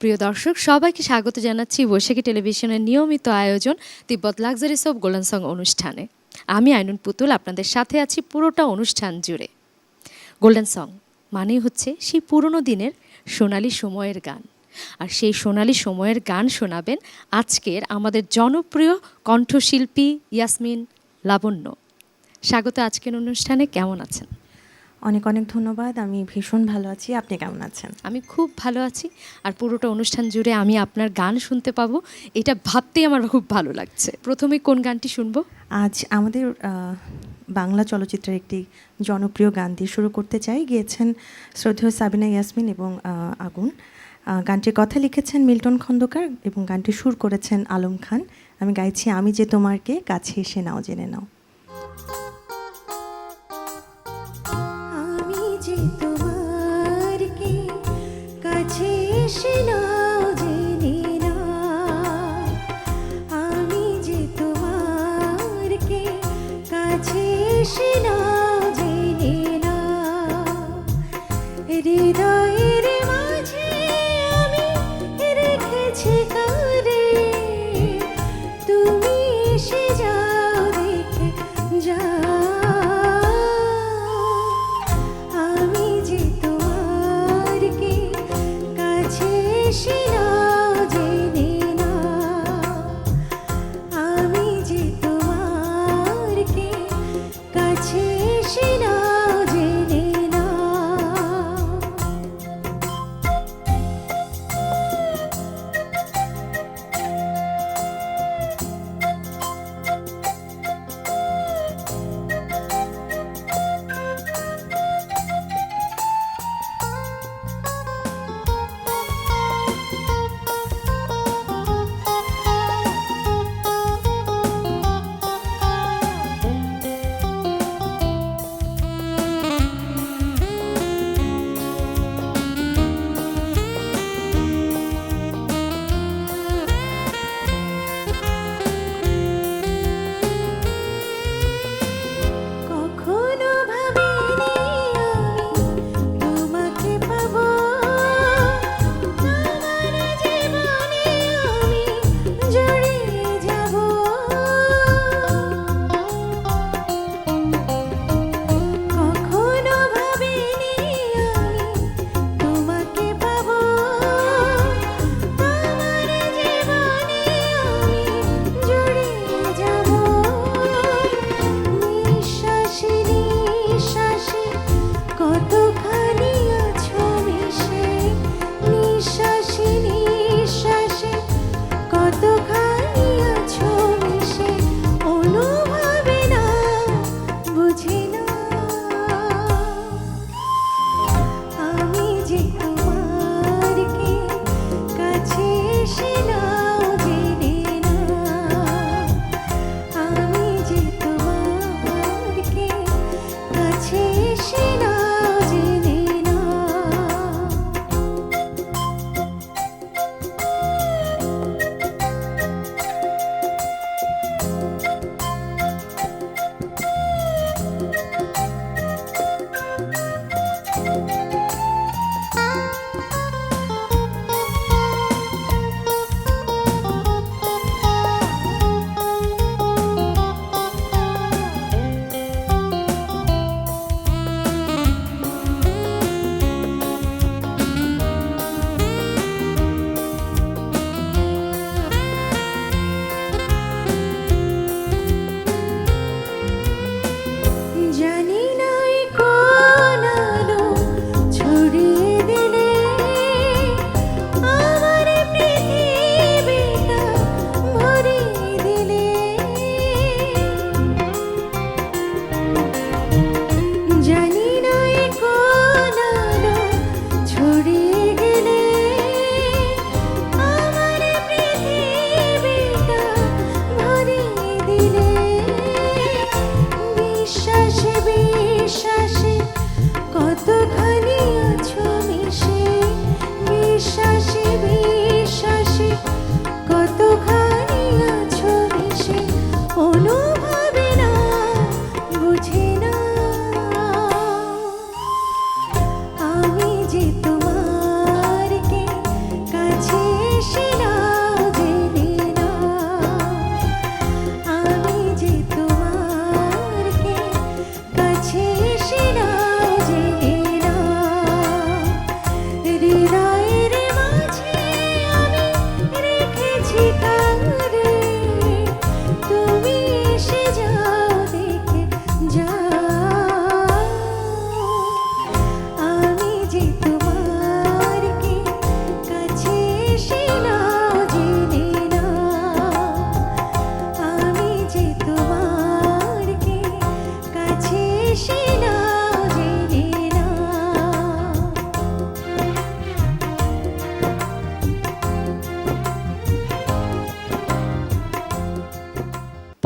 প্রিয় দর্শক, সবাইকে স্বাগত জানাচ্ছি বৈশাখী টেলিভিশনের নিয়মিত আয়োজন Tibbet luxuries of golden song অনুষ্ঠানে। আমি আইনুন পুতুল, আপনাদের সাথে আছি পুরোটা অনুষ্ঠান জুড়ে। গোল্ডেন সং মানেই হচ্ছে সেই পুরনো দিনের সোনালী সময়ের গান। আর সেই সোনালী সময়ের গান শোনাবেন আজকের আমাদের জনপ্রিয় কণ্ঠশিল্পী ইয়াসমিন লাবণ্য। স্বাগত আজকের অনুষ্ঠানে, কেমন আছেন? অনেক অনেক ধন্যবাদ আমি ভীষণ ভালো আছি আপনি কেমন আছেন? আমি খুব ভালো আছি আর পুরোটা অনুষ্ঠান জুড়ে আমি আপনার গান শুনতে পাবো এটা ভাবতেই আমার খুব ভালো লাগছে। প্রথমে কোন গানটি শুনব? আজ আমাদের বাংলা চলচ্চিত্রের একটি জনপ্রিয় গান দিয়ে শুরু করতে চাই গিয়েছেন শ্রদ্ধেয় সাবিনা ইয়াসমিন এবং আগুন। গানটির কথা লিখেছেন মিল্টন খন্দকার এবং গানটি সুর করেছেন আলম খান। আমি গাইছি আমি যে তোমারকে কাছে এসে নাও জেনে নাও।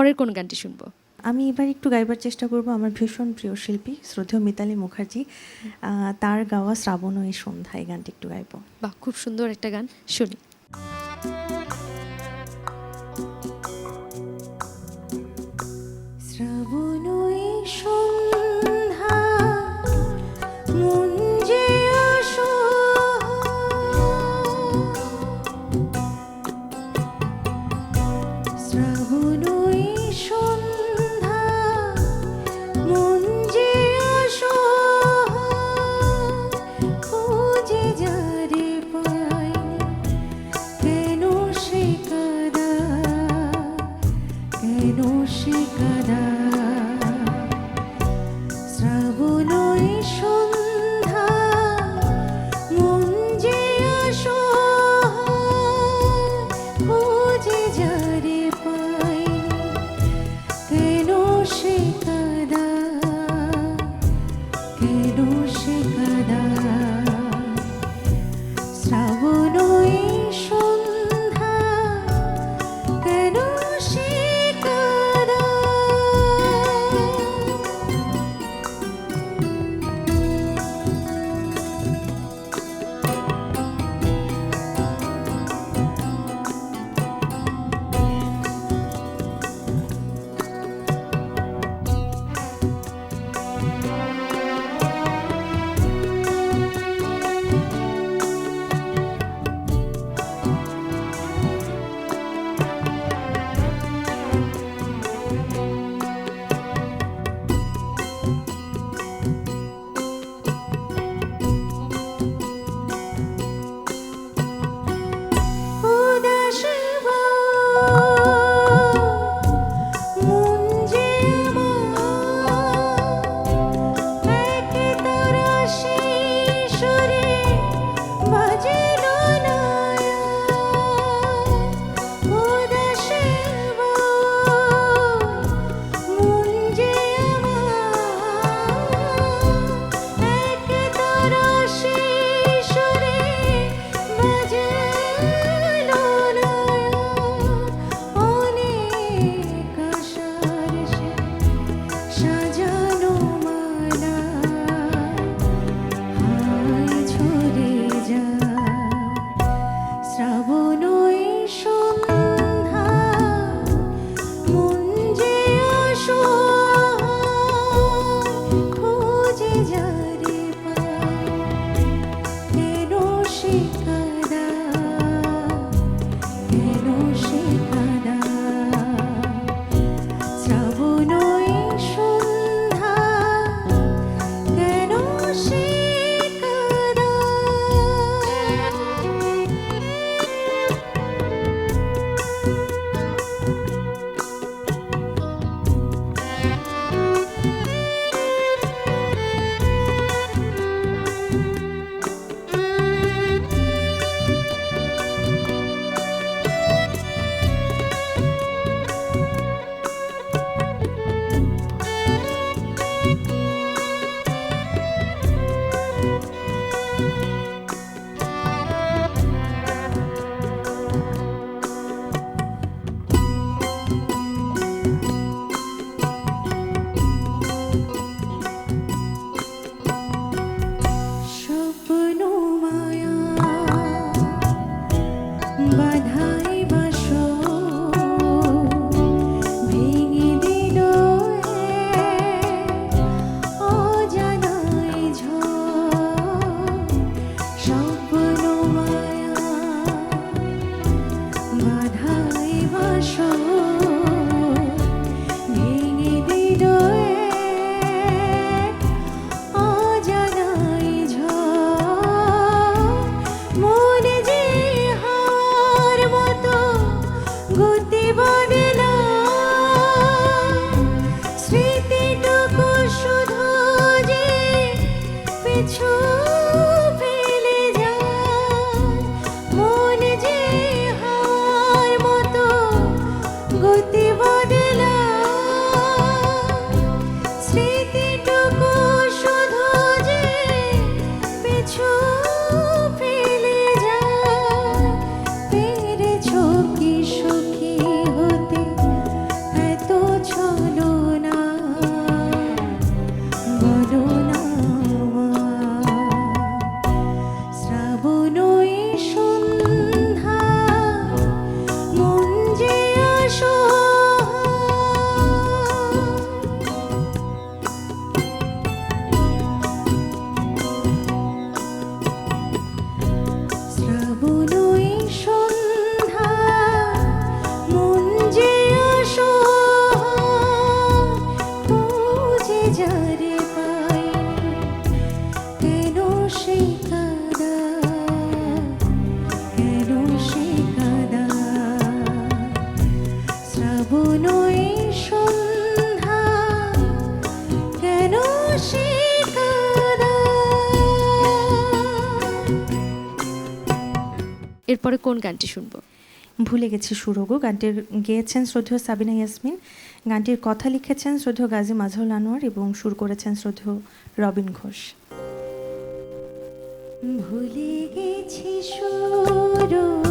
পরের কোন গানটি শুনব? আমি এবার একটু গাইবার চেষ্টা করব আমার ভীষণ প্রিয় শিল্পী শ্রদ্ধেয় মিতালি মুখার্জি। তার গাওয়া শ্রাবণ এই সন্ধ্যা এই গানটি একটু গাইব। বাহ খুব সুন্দর একটা গান শুনি। শ্রাবণ সন্ধ্যা এরপরে কোন গানটি শুনব? ভুলে গেছি সুরগো গানটির গেয়েছেন শ্রদ্ধেয় সাবিনা ইয়াসমিন গানটির কথা লিখেছেন শ্রদ্ধেয় গাজী মাজহুল আনোয়ার এবং সুর করেছেন শ্রদ্ধেয় রবিন ঘোষ। ভুলে গেছি সুরগো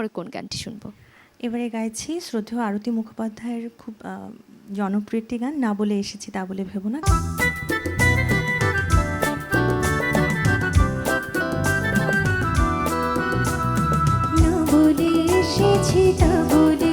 এরপরে কোন গানটি শুনব? এবারে গাইছি শ্রদ্ধেয় আরতি মুখোপাধ্যায়ের খুব জনপ্রিয় একটি গান না বলে এসেছি তা বলে ভেবো না। এসেছি তা বলে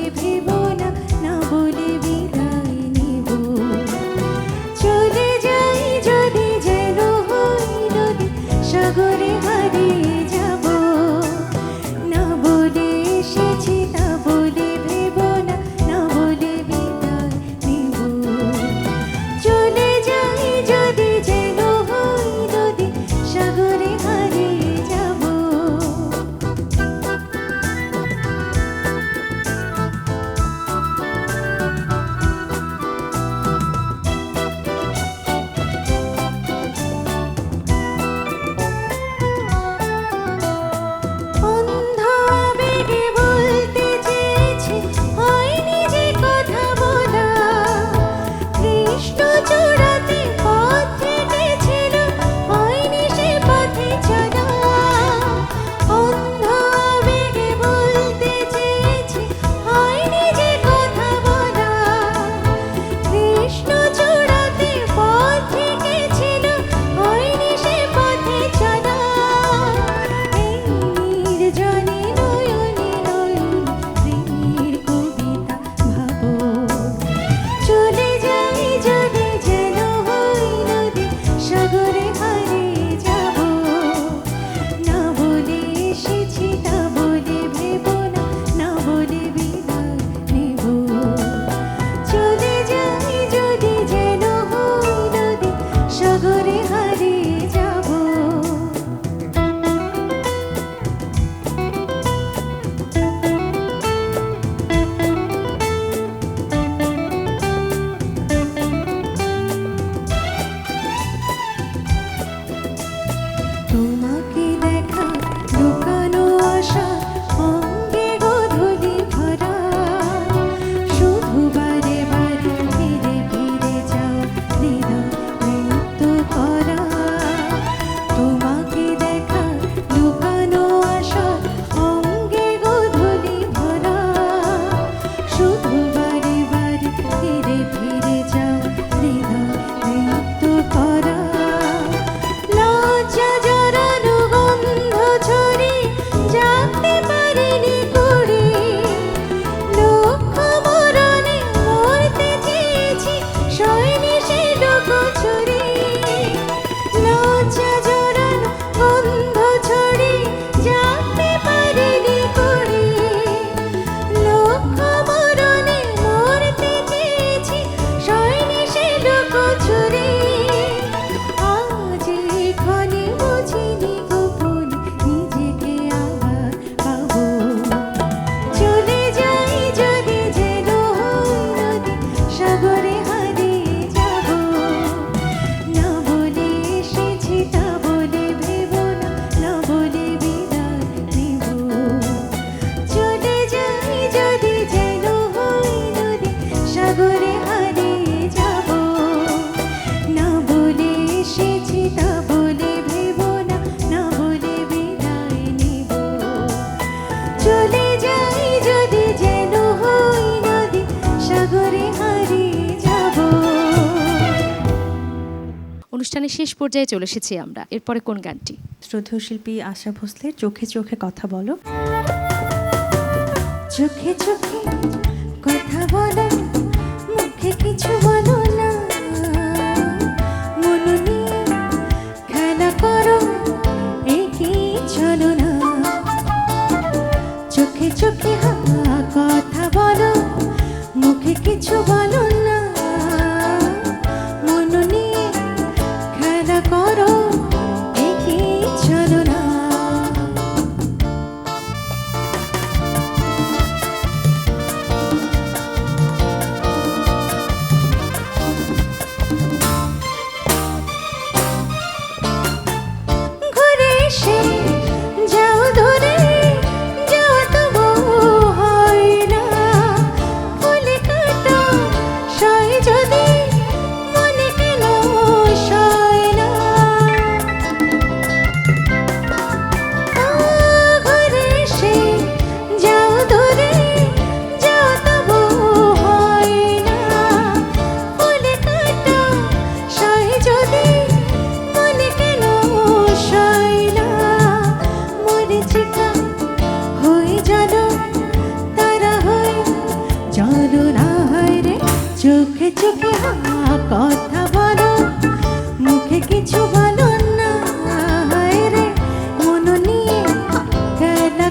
পর্যায়ে চলে এসেছি আমরা। এরপরে কোন গানটি? শ্রদ্ধেয় শিল্পী আশা ভোসলে, চোখে চোখে কথা বলো। চোখে চোখে কথা বলো, মুখে কিছু বলো।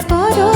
for all.